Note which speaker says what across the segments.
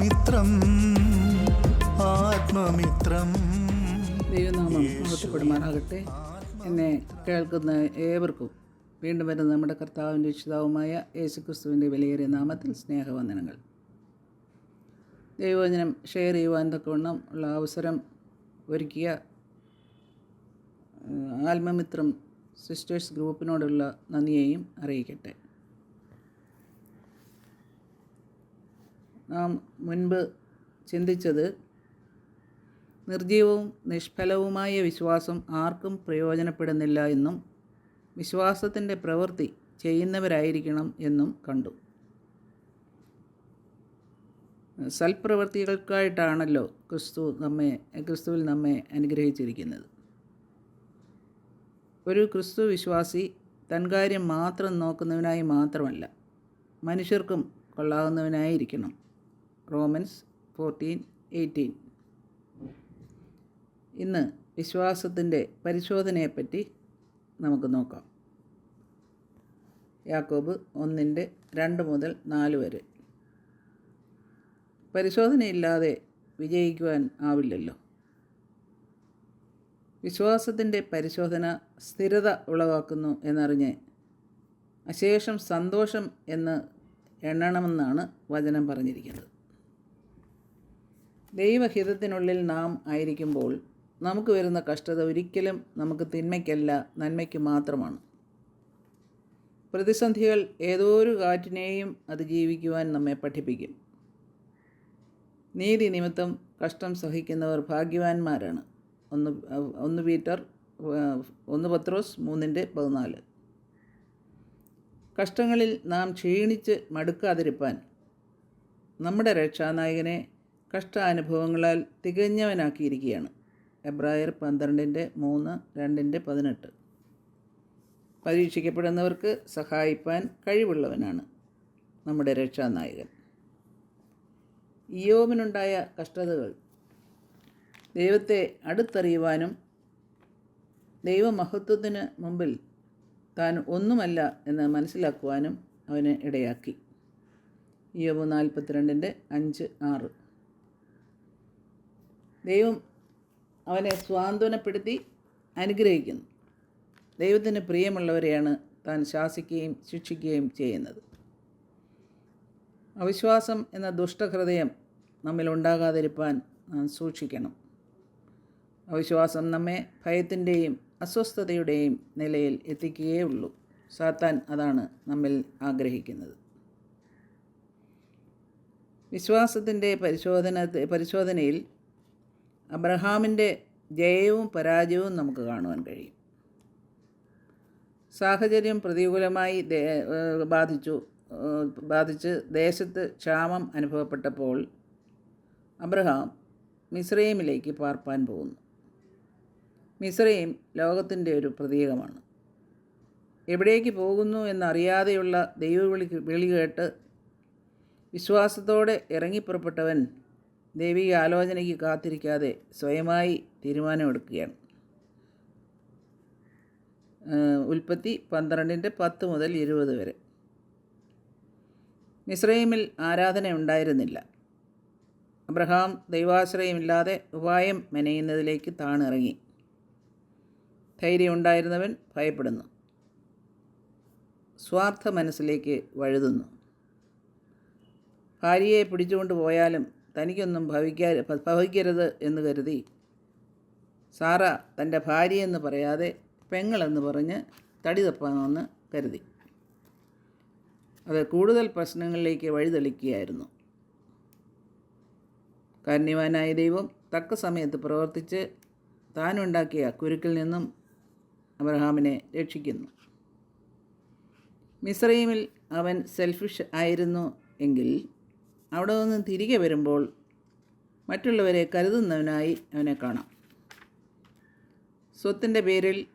Speaker 1: ആത്മമിത്രം ആത്മമിത്രം.
Speaker 2: ദൈവനാമം മഹത്വപ്പെടുമാറാകട്ടെ. എന്നെ കേൾക്കുന്ന ഏവർക്കും വീണ്ടും വരുന്ന നമ്മുടെ കർത്താവിന്റെ രക്ഷിതാവുമായ യേശുക്രിസ്തുവിന്റെ വിലയേറിയ നാമത്തിൽ സ്നേഹവന്ദനങ്ങൾ. ദൈവവചനം ഷെയർ ചെയ്യുവാൻ തക്കവണ്ണം ഉള്ള അവസരം ഒരുക്കിയ ആത്മമിത്രം സിസ്റ്റേഴ്സ് ഗ്രൂപ്പിനോടുള്ള നന്ദിയെയും അറിയിക്കട്ടെ. നാം മുൻപ് ചിന്തിച്ചത് നിർജീവവും നിഷ്ഫലവുമായ വിശ്വാസം ആർക്കും പ്രയോജനപ്പെടുന്നില്ല എന്നും വിശ്വാസത്തിന്റെ പ്രവൃത്തി ചെയ്യുന്നവരായിരിക്കണം എന്നും കണ്ടു. സൽപ്രവൃത്തികൾക്കായിട്ടാണല്ലോ ക്രിസ്തു നമ്മെ ക്രിസ്തുവിൽ നമ്മെ അനുഗ്രഹിച്ചിരിക്കുന്നത്. ഒരു ക്രിസ്തു വിശ്വാസി തൻ കാര്യം മാത്രം നോക്കുന്നവനായി മാത്രമല്ല മനുഷ്യർക്കും കൊള്ളാവുന്നവനായിരിക്കണം. റോമൻസ് ഫോർട്ടീൻ എയ്റ്റീൻ ഇന്ന് വിശ്വാസത്തിന്റെ പരിശോധനയെപ്പറ്റി നമുക്ക് നോക്കാം. യാക്കോബ് ഒന്നിന്റെ രണ്ട് മുതൽ നാല് വരെ. പരിശോധനയില്ലാതെ വിജയിക്കുവാൻ ആവില്ലല്ലോ. വിശ്വാസത്തിന്റെ പരിശോധന സ്ഥിരത ഉളവാക്കുന്നു എന്നറിഞ്ഞ് അശേഷം സന്തോഷം എന്ന് എണ്ണണമെന്നാണ് വചനം പറഞ്ഞിരിക്കുന്നത്. ദൈവഹിതത്തിനുള്ളിൽ നാം ആയിരിക്കുമ്പോൾ നമുക്ക് വരുന്ന കഷ്ടത ഒരിക്കലും നമുക്ക് തിന്മയ്ക്കല്ല നന്മയ്ക്ക് മാത്രമാണ്. പ്രതിസന്ധികൾ ഏതോ ഒരു കാറ്റിനെയും അതിജീവിക്കുവാൻ നമ്മെ പഠിപ്പിക്കും. നീതി നിമിത്തം കഷ്ടം സഹിക്കുന്നവർ ഭാഗ്യവാന്മാരാണ്. ഒന്ന് ഒന്ന് പീറ്റർ ഒന്ന് പത്രോസ് മൂന്നിന്റെ പതിനാല്. കഷ്ടങ്ങളിൽ നാം ക്ഷീണിച്ച് മടുക്കാതിരിപ്പാൻ നമ്മുടെ രക്ഷാനായകനെ കഷ്ടാനുഭവങ്ങളാൽ തികഞ്ഞവനാക്കിയിരിക്കുകയാണ്. എബ്രായർ പന്ത്രണ്ടിന്റെ മൂന്ന് രണ്ടിന്റെ പതിനെട്ട്. പരീക്ഷിക്കപ്പെടുന്നവർക്ക് സഹായിപ്പാൻ കഴിവുള്ളവനാണ് നമ്മുടെ രക്ഷാനായകൻ. ഇയോബിനുണ്ടായ കഷ്ടതകൾ ദൈവത്തെ അടുത്തറിയുവാനും ദൈവമഹത്വത്തിന് മുമ്പിൽ താൻ ഒന്നുമല്ല എന്ന് മനസ്സിലാക്കുവാനും അവന് ഇടയാക്കി. ഇയോബ് നാൽപ്പത്തിരണ്ടിന്റെ അഞ്ച് ആറ്. ദൈവം അവനെ സ്വാന്തനപ്പെടുത്തി അനുഗ്രഹിക്കുന്നു. ദൈവത്തിന് പ്രിയമുള്ളവരെയാണ് താൻ ശാസിക്കുകയും ശിക്ഷിക്കുകയും ചെയ്യുന്നത്. അവിശ്വാസം എന്ന ദുഷ്ടഹൃദയം നമ്മിൽ ഉണ്ടാകാതിരിപ്പാൻ നാം സൂക്ഷിക്കണം. അവിശ്വാസം നമ്മെ ഭയത്തിന്റെയും അസ്വസ്ഥതയുടെയും നിലയിൽ എത്തിക്കുകയേ ഉള്ളൂ. സാത്താൻ അതാണ് നമ്മിൽ ആഗ്രഹിക്കുന്നത്. വിശ്വാസത്തിന്റെ പരിശോധന പരിശോധനയിൽ അബ്രഹാമിന്റെ ജയവും പരാജയവും നമുക്ക് കാണുവാൻ കഴിയും. സാഹചര്യം പ്രതികൂലമായി ബാധിച്ചു. ബാധിച്ച് ദേശത്ത് ക്ഷാമം അനുഭവപ്പെട്ടപ്പോൾ അബ്രഹാം മിസ്രൈമിലേക്ക് പാർപ്പാൻ പോകുന്നു. മിസ്രൈം ലോകത്തിന്റെ ഒരു പ്രതീകമാണ്. എവിടേക്ക് പോകുന്നു എന്നറിയാതെയുള്ള ദൈവവിളി വിളി കേട്ട് വിശ്വാസത്തോടെ ഇറങ്ങിപ്പുറപ്പെട്ടവൻ ദൈവിക ആലോചനയ്ക്ക് കാത്തിരിക്കാതെ സ്വയമായി തീരുമാനമെടുക്കുകയാണ്. ഉൽപ്പത്തി പന്ത്രണ്ടിന്റെ പത്ത് മുതൽ ഇരുപത് വരെ. മിസ്രൈമിൽ ആരാധന ഉണ്ടായിരുന്നില്ല അബ്രഹാം ദൈവാശ്രയമില്ലാതെ ഉപായം മെനയുന്നതിലേക്ക് താണിറങ്ങി. ധൈര്യം ഉണ്ടായിരുന്നവൻ ഭയപ്പെടുന്നു. സ്വാർത്ഥ മനസ്സിലേക്ക് വഴുതുന്നു. ഭാര്യയെ പിടിച്ചുകൊണ്ട് പോയാലും തനിക്കൊന്നും ഭവിക്കാ ഭവിക്കരുത് എന്ന് കരുതി. സാറ തന്റെ ഭാര്യയെന്ന് പറയാതെ പെങ്ങളെന്ന് പറഞ്ഞ് തടി തപ്പാമെന്ന് കരുതി. അത് കൂടുതൽ പ്രശ്നങ്ങളിലേക്ക് വഴിതെളിക്കുകയായിരുന്നു. കാരുണ്യവാനായ ദൈവം തക്ക സമയത്ത് പ്രവർത്തിച്ച് താനുണ്ടാക്കിയ കുരുക്കിൽ നിന്നും അബ്രഹാമിനെ രക്ഷിക്കുന്നു. മിസ്രൈമിൽ അവൻ സെൽഫിഷ് ആയിരുന്നു എങ്കിൽ അവിടെ നിന്ന് തിരികെ വരുമ്പോൾ മറ്റുള്ളവരെ കരുതുന്നവനായി അവനെ കാണാം. സ്വത്തിന്റെ പേരിൽ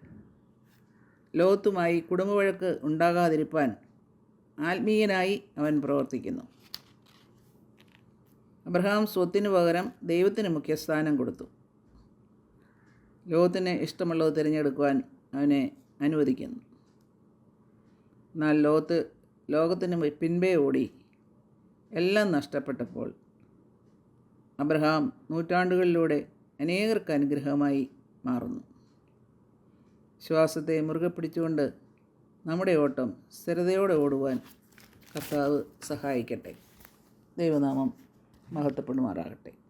Speaker 2: ലോകത്തുമായി കുടുംബവഴക്ക് ഉണ്ടാകാതിരിപ്പാൻ ആത്മീയനായി അവൻ പ്രവർത്തിക്കുന്നു. അബ്രഹാം സ്വത്തിന് പകരം ദൈവത്തിന് മുഖ്യസ്ഥാനം കൊടുത്തു. ലോകത്തിന് ഇഷ്ടമുള്ളത് തിരഞ്ഞെടുക്കുവാൻ അവനെ അനുവദിക്കുന്നു. എന്നാൽ ലോകത്ത് ലോകത്തിന് പിൻപേ ഓടി എല്ലാം നഷ്ടപ്പെട്ടപ്പോൾ അബ്രഹാം നൂറ്റാണ്ടുകളിലൂടെ അനേകർക്ക് അനുഗ്രഹമായി മാറുന്നു. വിശ്വാസത്തെ മുറുകെ പിടിച്ചുകൊണ്ട് നമ്മുടെ ഓട്ടം സ്ഥിരതയോടെ ഓടുവാൻ കർത്താവ് സഹായിക്കട്ടെ. ദൈവനാമം മഹത്വപ്പെടുമാറാകട്ടെ.